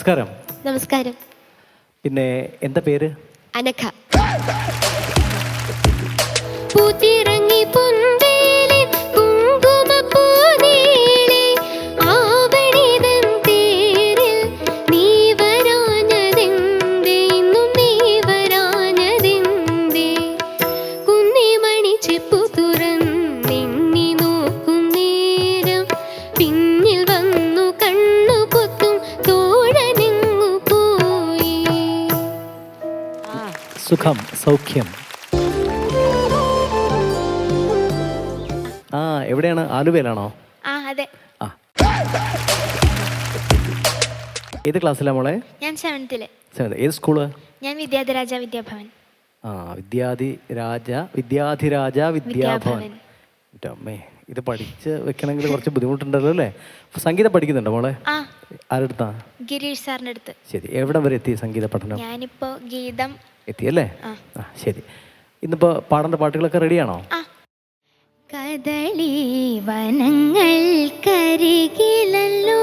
നമസ്കാരം. നമസ്കാരം. പിന്നെ എന്താ പേര്? അനഘ. പുതിറങ്ങി പൊന്തേലിൽ സുഖം സൗഖ്യം. ആ എവിടെയാണ്? ആലുവയിലാണോ? ആ അതെ. ആ. ഏത് ക്ലാസ്സിലാണ് മോളെ? ഞാൻ സെവൻത്തിൽ സെവൻത് ഏത് സ്കൂൾ? ഞാൻ വിദ്യാധിരാജ വിദ്യാഭവൻ. ആ വിദ്യാധി രാജ വിദ്യാധിരാജ വിദ്യാഭവൻ. അമ്മേ ഇത് പഠിച്ച് വെക്കണമെങ്കിൽ കുറച്ച് ബുദ്ധിമുട്ടുണ്ടല്ലോ അല്ലേ? സംഗീതം പഠിക്കുന്നുണ്ടോ മോളെ? ആ. ആരെടുത്താ ഗിരീഷ് സാറിന്റെ അടുത്ത്. ശരി എവിടെ വരെ എത്തി സംഗീത പഠനം? ഞാനിപ്പോ ഗീതം എത്തിയല്ലേ? ആ. ശരി. ഇന്നിപ്പോൾ പാടേണ്ട പാട്ടുകളൊക്കെ റെഡിയാണോ? കദളി വനങ്ങൾ കരികിലല്ലോ.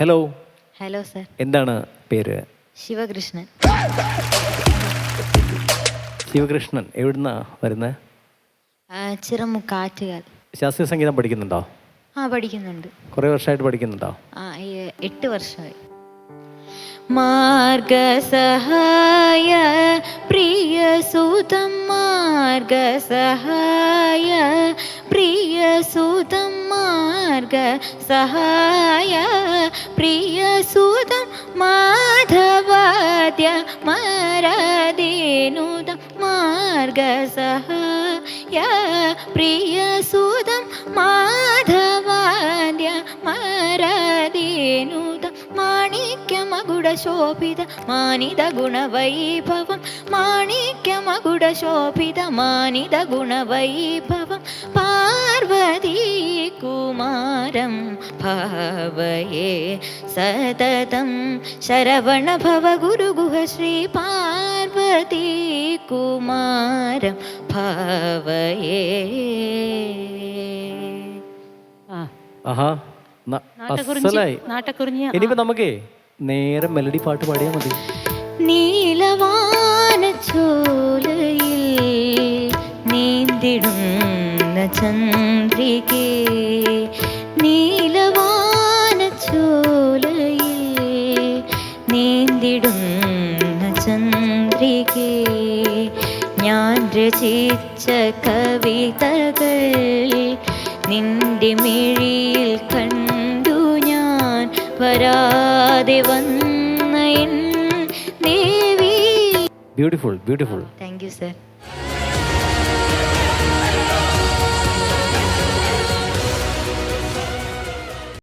ഹലോ ഹലോ സർ എന്താണ് പേര്? ശിവകൃഷ്ണൻ. ശിവകൃഷ്ണൻ എവിടുന്നാ വരുന്നത് ചിറമുക്ക് ആറ്റുകാൽ ശാസ്ത്രീയ സംഗീതം പഠിക്കുന്നുണ്ടോ? ആ പഠിക്കുന്നുണ്ട്. കുറേ വർഷമായിട്ട് പഠിക്കുന്നുണ്ടോ? ആ എട്ട് വർഷമായി. മാർഗസഹായ പ്രിയ സുതം മാർഗസഹായ പ്രിയ സുതം मार्ग सहाय। प्रिय प्रियसुत माधवाद्य मरदेनुत മാണിക്യമകുട ശോഭിത മാനിത ഗുണവൈഭവം മാണിക്യമകുടശോഭിത മാനിത ഗുണവൈഭവം പാർവതീ കുമാരം ഭാവയേ. സതതം ശരവണ ഭവ ഗുരുഗുഹ ശ്രീ പാർവതീ കുമാരം ഭാവയേ ആഹാ ഇനിയിപ്പോ നമുക്കേ നേരെ മെലഡി പാട്ട് പാടിയാൽ മതി. നീലവാന ചോലയിൽ നീന്തിടുന്ന ചന്ദ്രികേ നീലവാന ചോലയിൽ നീന്തിടുന്ന ചന്ദ്രികേ ഞാൻ രചിച്ച കവിതകൾ നിന്റെ മിഴിയിൽ കണ്ടു വരാതെ വന്ന beautiful beautiful thank you sir